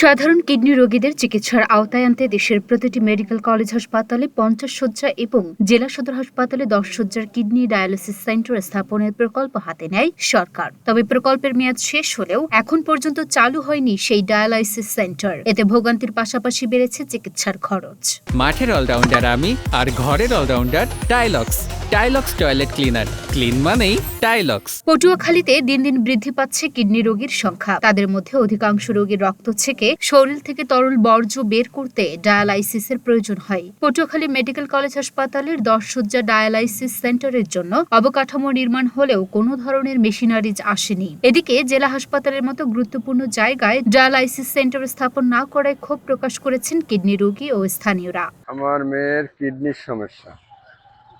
সাধারণ কিডনি রোগীদের চিকিৎসার আওতায় আনতে দেশের প্রতিটি মেডিকেল কলেজ হাসপাতালে পঞ্চাশ শয্যা এবং জেলা সদর হাসপাতালে দশ শয্যার কিডনি ডায়ালিসিস সেন্টার স্থাপনের প্রকল্প হাতে নেয় সরকার। তবে প্রকল্পের মেয়াদ শেষ হলেও এখন পর্যন্ত চালু হয়নি সেই ডায়ালাইসিস সেন্টার। এতে ভোগান্তির পাশাপাশি বেড়েছে চিকিৎসার খরচ। মাঠের অলরাউন্ডার আমি আর ঘরের allrounder Tylox Tylox toilet cleaner clean মানেই টাইলক্স পটুয়াখালীতে দিন দিন বৃদ্ধি পাচ্ছে কিডনি রোগীর সংখ্যা। তাদের মধ্যে অধিকাংশ রোগীর রক্ত থেকে শরীর থেকে তরল বর্জ্য বের করতে ডায়ালাইসিসের প্রয়োজন হয়। পটুয়াখালী মেডিকেল কলেজ হাসপাতালের দশ শয্যা ডায়ালাইসিস সেন্টারের জন্য অবকাঠামো নির্মাণ হলেও কোনো ধরনের মেশিনারিজ আসেনি। এদিকে জেলা হাসপাতালের মতো গুরুত্বপূর্ণ জায়গায় ডায়ালাইসিস সেন্টার স্থাপন না করায় ক্ষোভ প্রকাশ করেছেন কিডনি রোগী ও স্থানীয়রা। আমার মেয়ের কিডনির সমস্যা।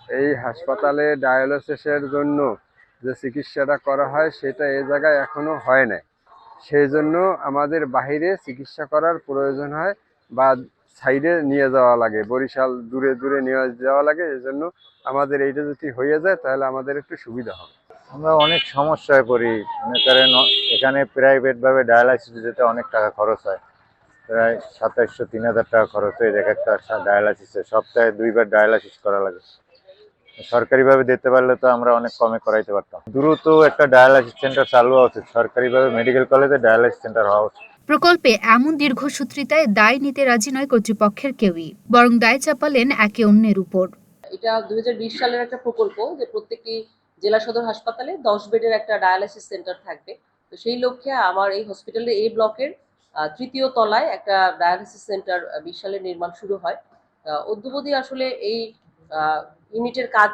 এই হাসপাতালে ডায়ালিসিসের জন্য যে চিকিৎসাটা করা হয়, সেটা এ জায়গায় এখনও হয় নাই। সেই জন্য আমাদের বাইরে চিকিৎসা করার প্রয়োজন হয় বা সাইডে নিয়ে যাওয়া লাগে, বরিশাল দূরে দূরে নিয়ে যাওয়া লাগে। এই জন্য আমাদের এইটা যদি হয়ে যায়, তাহলে আমাদের একটু সুবিধা হবে। আমরা অনেক সমস্যায় পড়ি। মনে করেন, এখানে প্রাইভেটভাবে ডায়ালাইসিস যেতে অনেক টাকা খরচ হয়। প্রায় সাতাইশশো, তিন হাজার টাকা খরচ হয়। এক একটা ডায়ালাইসিসে সপ্তাহে দুইবার ডায়ালাইসিস করা লাগে। সরকারিভাবে দিতে পারলে তো আমরা অনেক কমে করাইতে পারতাম। দ্রুত একটা ডায়ালাইসিস সেন্টার চালু হওয়া উচিত। সরকারিভাবে মেডিকেল কলেজে ডায়ালাইসিস সেন্টার হওয়া উচিত। প্রকল্পে এমন দীর্ঘসূত্রিতায় দায় নিতে রাজি নয় কর্তৃপক্ষের কেউই বরং দায় চাপালেন একে অন্যের উপর। এটা দুই সালের একটা প্রকল্প যে প্রত্যেকটি জেলা সদর হাসপাতালে দশ বেডের একটা ডায়ালাইসিস সেন্টার থাকবে। তো সেই লক্ষ্যে আমার এই হসপিটালের এই ব্লকের তৃতীয় তলায় একটা ডায়ালিসিস সেন্টার বিশ সালে নির্মাণ শুরু হয়। অদ্যবধি আসলে এই ইউনিটের কাজ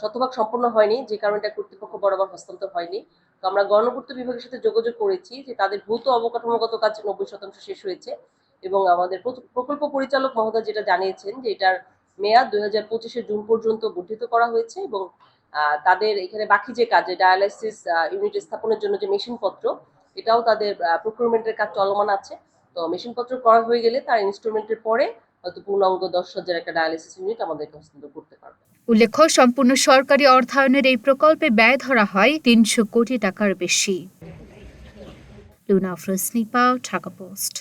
শতভাগ সম্পন্ন হয়নি, যে কারণে এটা কর্তৃপক্ষ বরাবর হস্তান্তর হয়নি। তো আমরা গণপূর্ত বিভাগের সাথে যোগাযোগ করেছি যে তাদের ভৌত অবকাঠামোগত কাজ নব্বই শতাংশ শেষ হয়েছে এবং আমাদের প্রকল্প পরিচালক মহোদয় যেটা জানিয়েছেন যে এটার মেয়াদ দুই হাজার পঁচিশে জুন পর্যন্ত বর্ধিত করা হয়েছে এবং তাদের এখানে বাকি যে কাজ ডায়ালাইসিস ইউনিট স্থাপনের জন্য যে মেশিনপত্র, এটাও তাদের প্রক্রিয়মেন্টের কাজ চলমান আছে। তো মেশিনপত্র করা হয়ে গেলে তার ইনস্ট্রুমেন্টের পরে হয়তো পূর্ণাঙ্গ দশ হাজার একটা ডায়ালিসিস ইউনিট আমাদেরকে হস্তান্তর করতে পারবে। উল্লেখ্য, সম্পূর্ণ সরকারি অর্থায়নের এই প্রকল্পে ব্যয় ধরা হয় তিনশো কোটি টাকার বেশি। লুনা ঢাকা পোস্ট।